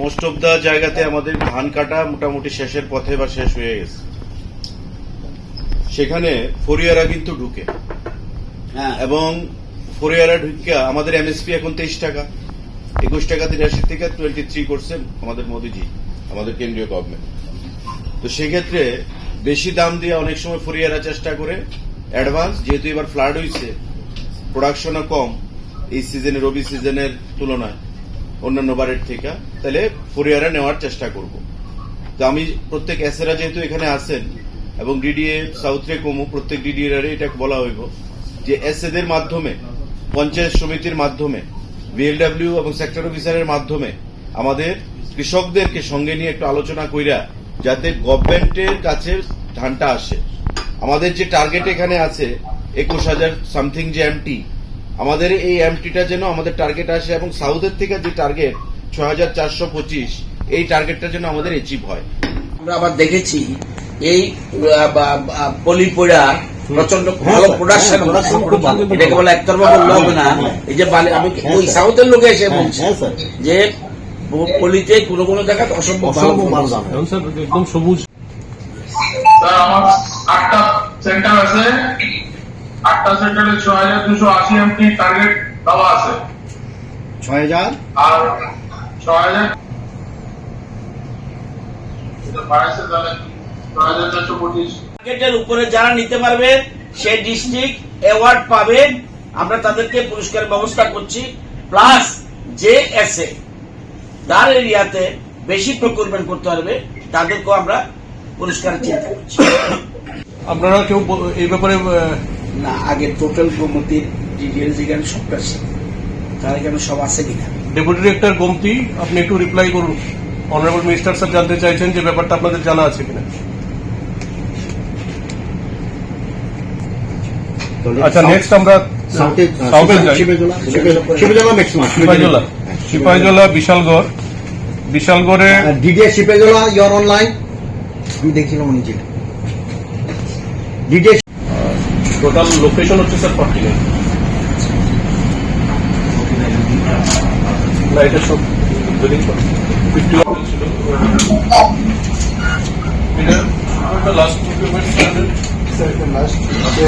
Most of the জায়গাতে আমাদের ধান কাটা মোটামুটি শেষের পথে বা শেষ হয়ে গেছে। সেখানে ফরিয়ারা কিন্তু ঢুকে। হ্যাঁ। এবং ফরিয়ারা ঢুকিয়া আমাদের এমএসপি এখন তেইশ টাকা। একুশ টাকা তিরাশি থেকে টোয়েন্টি থ্রি করছে আমাদের মোদিজি আমাদের কেন্দ্রীয় গভর্নমেন্ট তো সেক্ষেত্রে বেশি দাম দিয়ে অনেক সময় ফরিয়ারা চেষ্টা করে অ্যাডভান্স যেহেতু এবার ফ্লাড হয়েছে প্রোডাকশনও কম এই সিজনে রবি সিজনের তুলনায়। অন্যান্য বারের থেকে, তাহলে ফরিয়ারা নেওয়ার চেষ্টা করব। তো আমি প্রত্যেক এসেরা যেহেতু এখানে আছেন, এবং ডিডিএ সাউথ রে কমু, প্রত্যেক ডিডিএর এটা বলা হইব যে এসএদের মাধ্যমে, পঞ্চায়েত সমিতির মাধ্যমে বিএলডব্লিউ এবং সেক্টর অফিসারের মাধ্যমে আমাদের কৃষকদেরকে সঙ্গে নিয়ে একটু আলোচনা কইরা যাতে গভর্নমেন্টের কাছে ধানটা আসে। আমাদের যে টার্গেট এখানে আছে, একুশ হাজার সামথিং যে এমটি আমাদের এই এমটিটা যেন আমাদের টার্গেট আসে এবং সাউথের থেকে যে টার্গেট ছয় হাজার চারশো পঁচিশ এই টার্গেটটা যেন আমাদের অ্যাচিভ হয়। আমরা আবার দেখেছি এই পলিপোড়া প্রচণ্ড ভালো প্রোডাকশন এটাকে বলে একতরফা বললে হবে না। এই যে আমি ওই সাউথের লোকে এসে বলছে হ্যাঁ যে পলিতে কোনো কোনো জায়গায় অসম্ভব ভালো ভালো দাম। একদম সবুজ। স্যার আমার আটটা সেন্টার আছে। আটটা সেন্টারে ছ হাজার দুশো আশি এমপি টার্গেট দেওয়া আছে। ছয় হাজার? আর ছ হাজার মার্কেটের উপরে যারা নিতে পারবে সেই ডিস্ট্রিক্ট অ্যাওয়ার্ড পাবে। আমরা তাদেরকে পুরস্কার ব্যবস্থা করছি। প্লাস যে এসে তার এরিয়াতে বেশি প্রকুরমেন্ট করতে পারবে তাদেরকেও আমরা পুরস্কার চিন্তা করছি। আপনারা কেউ এই ব্যাপারে না আগে টোটাল প্রমতির ডিটেলস এখানে সবটা আছে। তার এখানে সব আছে কিনা? ডেপুটি ডিরেক্টর গোমতি আপনি একটু রিপ্লাই করুন। অনারেবল মিনিস্টার স্যার জানতে চাইছেন যে ব্যাপারটা আপনাদের জানা আছে কিনা। আচ্ছা নেক্সট আমরা সিপাহীজলা সিপাহীজলা বিশালগড় বিশালগড়ে ডিডিএ শিবেজলা ইয়র অনলাইন আমি দেখছিলাম নিচে ডিডিএ টোটাল লোকেশন হচ্ছে স্যার ফর্টি নাইন না এটা সব ফিফটি ছিল।